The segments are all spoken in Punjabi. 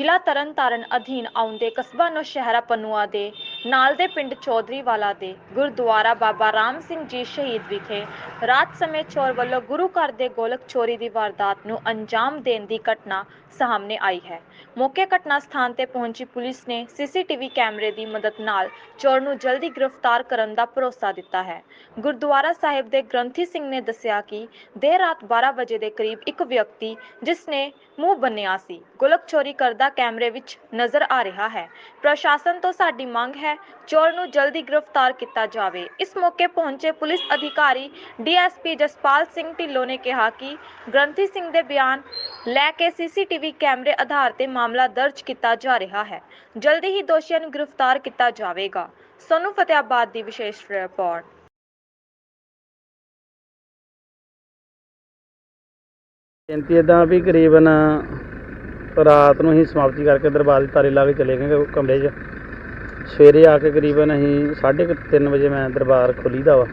ਜ਼ਿਲ੍ਹਾ ਤਰਨਤਾਰਨ ਅਧੀਨ ਆਉਂਦੇ ਕਸਬਾ ਨੌਸ਼ਹਿਰਾ ਪਨੂਆ ਦੇ। ਨਾਲ ਦੇ ਪਿੰਡ ਚੌਧਰੀ ਵਾਲਾ ਦੇ ਗੁਰਦੁਆਰਾ ਬਾਬਾ ਰਾਮ ਸਿੰਘ ਜੀ ਸ਼ਹੀਦ ਵਿਖੇ ਰਾਤ ਸਮੇਂ ਚੋਰ ਵੱਲੋਂ ਗੁਰੂ ਘਰ ਦੇ ਗੋਲਕ ਚੋਰੀ ਦੀ ਵਾਰਦਾਤ ਨੂੰ ਅੰਜਾਮ ਦੇਣ ਦੀ ਘਟਨਾ ਸਾਹਮਣੇ ਆਈ ਹੈ। ਮੌਕੇ ਘਟਨਾ ਸਥਾਨ ਤੇ ਪਹੁੰਚੀ ਪੁਲਿਸ ਨੇ ਸੀਸੀਟੀਵੀ ਕੈਮਰੇ ਦੀ ਮਦਦ ਨਾਲ ਚੋਰ ਨੂੰ ਜਲਦੀ ਗ੍ਰਿਫਤਾਰ ਕਰਨ ਦਾ ਭਰੋਸਾ ਦਿੱਤਾ ਹੈ। ਗੁਰਦੁਆਰਾ ਸਾਹਿਬ ਦੇ ਗ੍ਰੰਥੀ ਸਿੰਘ ਨੇ ਦੱਸਿਆ ਕਿ ਦੇਰ ਰਾਤ 12 ਵਜੇ ਦੇ ਕਰੀਬ ਇੱਕ ਵਿਅਕਤੀ ਜਿਸ ਨੇ ਮੂੰਹ ਬੰਨਿਆ ਸੀ, ਗੋਲਕ ਚੋਰੀ ਕਰਦਾ ਕੈਮਰੇ ਵਿੱਚ ਨਜ਼ਰ ਆ ਰਿਹਾ ਹੈ। ਪ੍ਰਸ਼ਾਸਨ ਤੋਂ ਸਾਡੀ ਮੰਗ ਹੈ ਚੋਰ ਨੂੰ ਜਲਦੀ ਗ੍ਰਿਫਤਾਰ ਕੀਤਾ ਜਾਵੇ। ਇਸ ਮੌਕੇ ਪਹੁੰਚੇ ਪੁਲਿਸ ਅਧਿਕਾਰੀ ਡੀਐਸਪੀ ਜਸਪਾਲ ਸਿੰਘ ਢਿੱਲੋਂ ਨੇ ਕਿਹਾ ਕਿ ਗ੍ਰੰਥੀ ਸਿੰਘ ਦੇ ਬਿਆਨ ਲੈ ਕੇ ਸੀਸੀਟੀਵੀ ਕੈਮਰੇ ਆਧਾਰ ਤੇ ਮਾਮਲਾ ਦਰਜ ਕੀਤਾ ਜਾ ਰਿਹਾ ਹੈ। ਜਲਦੀ ਹੀ ਦੋਸ਼ੀਆਂ ਨੂੰ ਗ੍ਰਿਫਤਾਰ ਕੀਤਾ ਜਾਵੇਗਾ। ਸੋਨੂੰ ਫਤਿਆਬਾਦ ਦੀ ਵਿਸ਼ੇਸ਼ ਰਿਪੋਰਟ। ਬੇਨਤੀ ਇਦਾਂ ਵੀ ਕਰੀਬਨ ਰਾਤ ਨੂੰ ਹੀ ਸਮਾਪਤੀ ਕਰਕੇ ਦਰਬਾਰ ਦੇ ਤਾਲੇ ਲਾ ਕੇ ਚਲੇ ਗਏ ਕਮਰੇ 'ਚ। ਸਵੇਰੇ ਆ ਕੇ ਕਰੀਬਨ ਅਸੀਂ 3:30 ਵਜੇ ਮੈਂ ਦਰਬਾਰ ਖੋਲੀਦਾ ਵਾ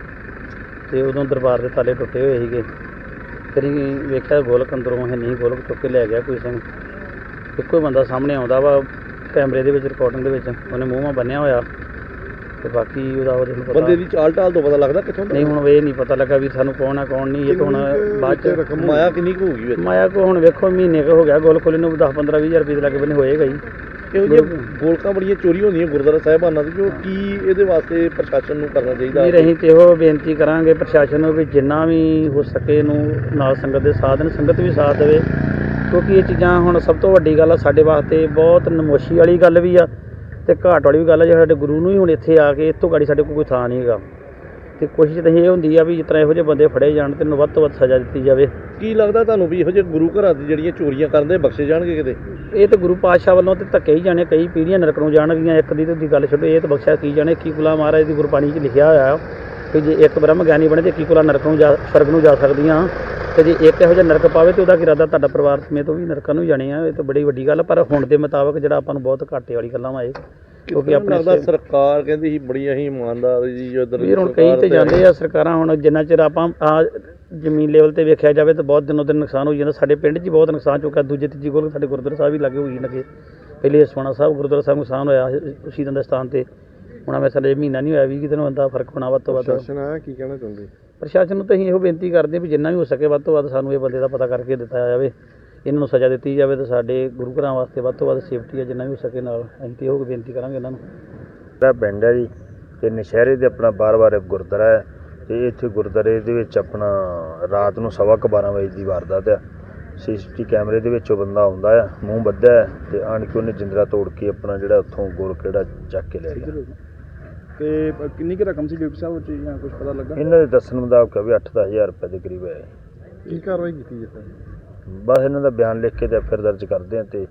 ਤੇ ਉਦੋਂ ਦਰਬਾਰ ਦੇ ਤਾਲੇ ਟੁੱਟੇ ਹੋਏ ਸੀਗੇ। ਫਿਰ ਅਸੀਂ ਵੇਖਿਆ ਗੋਲਕ ਅੰਦਰੋਂ ਹੈ ਨਹੀਂ ਗੋਲਕ ਚੁੱਕ ਕੇ ਲੈ ਗਿਆ ਕੋਈ ਸਿੰਘ। ਇੱਕੋ ਬੰਦਾ ਸਾਹਮਣੇ ਆਉਂਦਾ ਵਾ ਕੈਮਰੇ ਦੇ ਵਿੱਚ ਰਿਕਾਰਡਿੰਗ ਦੇ ਵਿੱਚ। ਉਹਨੇ ਮੂੰਹ ਬੰਨਿਆ ਹੋਇਆ ਤੇ ਬਾਕੀ ਉਹਦਾ ਉਹਦੇ ਨੂੰ ਪਤਾ। ਬੰਦੇ ਦੀ ਚਾਲ ਢਾਲ ਤੋਂ ਪਤਾ ਲੱਗਦਾ ਕਿੱਥੋਂ ਨਹੀਂ ਹੁਣ ਇਹ ਨਹੀਂ ਪਤਾ ਲੱਗਾ ਵੀ ਸਾਨੂੰ ਕੌਣ ਆ ਕੌਣ ਨਹੀਂ। ਇਹ ਤਾਂ ਹੁਣ ਬਾਅਦ ਚ ਮਾਇਆ ਕਿੰਨੀ ਕੁ ਹੋਊਗੀ ਵਿੱਚ? ਮਾਇਆ ਕੋ ਹੁਣ ਵੇਖੋ ਮਹੀਨੇ ਕੁ ਹੋ ਗਿਆ ਗੋਲ ਖੋਲੇ ਨੂੰ 10 15 20000 ਰੁਪਏ ਦੇ ਲੱਗੇ ਬਨੇ ਹੋਏਗਾ ਹੀ ਇਹੋ ਜਿਹੀਆਂ ਗੋਲਕਾਂ ਬੜੀਆਂ ਚੋਰੀ ਹੁੰਦੀਆਂ ਗੁਰਦੁਆਰਾ ਸਾਹਿਬਾਨਾਂ ਦੀ ਜੋ ਕੀ ਇਹਦੇ ਵਾਸਤੇ ਪ੍ਰਸ਼ਾਸਨ ਨੂੰ ਕਰਨਾ ਚਾਹੀਦਾ? ਨਹੀਂ ਰਹੀ ਤੇ ਉਹ ਬੇਨਤੀ ਕਰਾਂਗੇ ਪ੍ਰਸ਼ਾਸਨ ਨੂੰ ਵੀ ਜਿੰਨਾ ਵੀ ਹੋ ਸਕੇ ਨੂੰ ਨਾਲ ਸੰਗਤ ਦੇ ਸਾਧਨ ਸੰਗਤ ਵੀ ਸਾਥ ਦੇਵੇ। ਕਿਉਂਕਿ ਇਹ ਚੀਜ਼ਾਂ ਹੁਣ ਸਭ ਤੋਂ ਵੱਡੀ ਗੱਲ ਆ ਸਾਡੇ ਵਾਸਤੇ ਬਹੁਤ ਨਮੋਸ਼ੀ ਵਾਲੀ ਗੱਲ ਵੀ ਆ ਤੇ ਘਾਟ ਵਾਲੀ ਵੀ ਗੱਲ ਆ ਜੇ ਸਾਡੇ ਗੁਰੂ ਨੂੰ ਹੀ ਹੁਣ ਇੱਥੇ ਆ ਕੇ ਇੱਥੋਂ ਗਾੜੀ ਸਾਡੇ ਕੋਲ ਕੋਈ ਥਾਂ ਨਹੀਂ ਹੈਗਾ। ਤੇ ਕੋਸ਼ਿਸ਼ ਤਾਂ ਇਹ ਹੁੰਦੀ ਆ ਵੀ ਜਿਸ ਤਰ੍ਹਾਂ ਇਹੋ ਜਿਹੇ ਬੰਦੇ ਫੜੇ ਜਾਣ ਤੇ ਇਹਨੂੰ ਵੱਧ ਤੋਂ ਵੱਧ ਸਜ਼ਾ ਦਿੱਤੀ ਜਾਵੇ। ਕੀ ਲੱਗਦਾ ਤੁਹਾਨੂੰ ਵੀ ਇਹੋ ਜਿਹੇ ਗੁਰੂ ਘਰਾਂ ਦੀ ਜਿਹੜੀਆਂ ਚੋਰੀਆਂ ਕਰਦੇ ਬਖਸ਼ੇ ਜਾਣਗੇ ਕਿਤੇ? ਇਹ ਤਾਂ ਗੁਰੂ ਪਾਤਸ਼ਾਹ ਵੱਲੋਂ ਤੇ ਧੱਕੇ ਹੀ ਜਾਣੇ ਕਈ ਪੀੜ੍ਹੀਆਂ ਨਰਕ ਨੂੰ ਜਾਣਗੀਆਂ ਇੱਕ ਦੀ ਤੇ ਦੀ ਗੱਲ ਛੱਡੋ ਇਹ ਤਾਂ ਬਖਸ਼ਿਆ ਕੀ ਜਾਣੇ ਕੀ ਕੁਲਾ ਮਹਾਰਾਜ ਦੀ ਗੁਰਬਾਣੀ 'ਚ ਲਿਖਿਆ ਹੋਇਆ ਕਿ ਜੇ ਇੱਕ ਬ੍ਰਹਮ ਗਿਆਨੀ ਬਣੇ ਤੇ ਕੀ ਕੁਲਾ ਨਰਕ ਨੂੰ ਜਾ ਸਰਗ ਨੂੰ ਜਾ ਸਕਦੀਆਂ। ਤੇ ਜੇ ਇੱਕ ਇਹੋ ਜਿਹਾ ਨਰਕ ਪਾਵੇ ਤੇ ਉਹਦਾ ਕੀ ਇਰਾਦਾ ਤੁਹਾਡਾ ਪਰਿਵਾਰ ਸਮੇਤ ਉਹ ਵੀ ਨਰਕਾਂ ਨੂੰ ਜਾਣੇ ਆ ਇਹ ਤਾਂ ਬੜੀ ਵੱਡੀ ਗੱਲ ਪਰ ਹੁਣ ਦੇ ਮੁਤਾਬਕ ਜਿਹੜਾ ਆਪਾਂ ਨੂੰ ਬਹੁਤ ਘਾਟੇ ਵਾਲੀ ਗੱਲਾਂ ਇਹ। ਕਿਉਂਕਿ ਆਪਣੇ ਲੱਗਦਾ ਸਰਕਾਰ ਕਹਿੰਦੀ ਸੀ ਬੜੀ ਅਸੀਂ ਇਮਾਨਦਾਰ ਜੀ ਜੋ ਇਧਰ ਵੀਰ ਹੁਣ ਕਈ ਤੇ ਜਾਂਦੇ ਆ ਸਰਕਾਰਾਂ ਹੁਣ ਜਿੰਨਾ ਚਿਰ ਆਪਾਂ ਆ ਜ਼ਮੀਨ ਲੈਵਲ ਤੇ ਵੇਖਿਆ ਜਾਵੇ ਤਾਂ ਬਹੁਤ ਦਿਨੋਂ ਦਿਨ ਨੁਕਸਾਨ ਹੋਈ ਜਾਂਦਾ। ਸਾਡੇ ਪਿੰਡ 'ਚ ਹੀ ਬਹੁਤ ਨੁਕਸਾਨ ਚੁੱਕਾ ਦੂਜੇ ਤੀਜੀ ਕੋਲ ਸਾਡੇ ਗੁਰਦੁਆਰਾ ਸਾਹਿਬ ਵੀ ਲੱਗੇ ਹੋਈ ਲੱਗੇ ਪਹਿਲੇ ਸੋਣਾ ਸਾਹਿਬ ਗੁਰਦੁਆਰਾ ਸਾਹਿਬ ਨੁਕਸਾਨ ਹੋਇਆ ਸ਼ਹੀਦਾਂ ਦੇ ਸਥਾਨ ਤੇ। ਹੁਣ ਮੈਂ ਸਾਡੇ ਮਹੀਨਾ ਨਹੀਂ ਹੋਇਆ ਵੀ ਕਿ ਦਿਨ ਬੰਦਾ ਫ਼ਰਕ ਹੋਣਾ ਵੱਧ ਤੋਂ ਵੱਧ। ਆਇਆ ਕੀ ਕਹਿਣਾ ਚਾਹੁੰਦੇ? ਪ੍ਰਸ਼ਾਸਨ ਨੂੰ ਤਾਂ ਅਸੀਂ ਇਹੋ ਬੇਨਤੀ ਕਰਦੇ ਹਾਂ ਵੀ ਜਿੰਨਾ ਵੀ ਹੋ ਸਕੇ ਵੱਧ ਤੋਂ ਵੱਧ ਸਾਨੂੰ ਇਹ ਬੰਦੇ ਦਾ ਪਤਾ ਕਰਕੇ ਦਿੱਤਾ ਜਾਵੇ। ਇਹਨਾਂ ਨੂੰ ਸਜ਼ਾ ਦਿੱਤੀ ਜਾਵੇ ਤੇ ਸਾਡੇ ਗੁਰੂ ਘਰਾਂ ਵਾਸਤੇ ਵੱਧ ਤੋਂ ਵੱਧ ਸੇਫਟੀ ਆ ਜਿੰਨਾ ਵੀ ਹੋ ਸਕੇ ਨਾਲ। ਅਸੀਂ ਤੇ ਬੇਨਤੀ ਕਰਾਂਗੇ ਇਹਨਾਂ ਨੂੰ। ਮੇਰਾ ਪਿੰਡ ਹੈ ਜੀ ਤੇ ਨਸ਼ਹਿਰੇ ਦੇ ਆਪਣਾ ਬਾਰ-ਬਾਰ ਗੁਰਦੁਆਰਾ ਹੈ ਤੇ ਇੱਥੇ ਗੁਰਦੁਆਰੇ ਦੇ ਵਿੱਚ ਆਪਣਾ ਰਾਤ ਨੂੰ ਸਵਾ ਕੁ 12 ਵਜੇ ਦੀ ਵਾਰਦਾਤ ਹੈ ਸੀਸੀਟੀ ਕੈਮਰੇ ਦੇ ਵਿੱਚ ਉਹ ਬੰਦਾ ਆਉਂਦਾ ਹੈ ਮੂੰਹ ਬੱਧਾ ਹੈ ਤੇ ਆਣ ਕੇ ਉਹਨੇ ਜਿੰਦਰਾ ਤੋੜ ਕੇ ਆਪਣਾ ਜਿਹੜਾ ਉੱਥੋਂ ਗੋਲ ਕਿਹੜਾ ਚੱਕ ਕੇ ਲੈ ਗਿਆ। ਤੇ ਕਿੰਨੀ ਕੁ ਰਕਮ ਸੀ ਡਿਪਟੀ ਸਾਹਿਬ ਉੱਚ ਜਾਂ ਕੁਝ ਪਤਾ ਲੱਗਾ? ਇਹਨਾਂ ਦੇ ਦੱਸਣ ਮੁਤਾਬਕ ਵੀ 8-10000 ਰੁਪਏ ਦੇ ਕਰੀਬ ਹੈ ਕੀ ਕਾਰਵਾਈ ਕੀਤੀ ਜਿੱਥੇ ਬਸ ਇਹਨਾਂ ਦਾ ਬਿਆਨ ਲਿਖ ਕੇ ਤੇ ਫਿਰ ਦਰਜ ਕਰਦੇ ਆ ਤੇ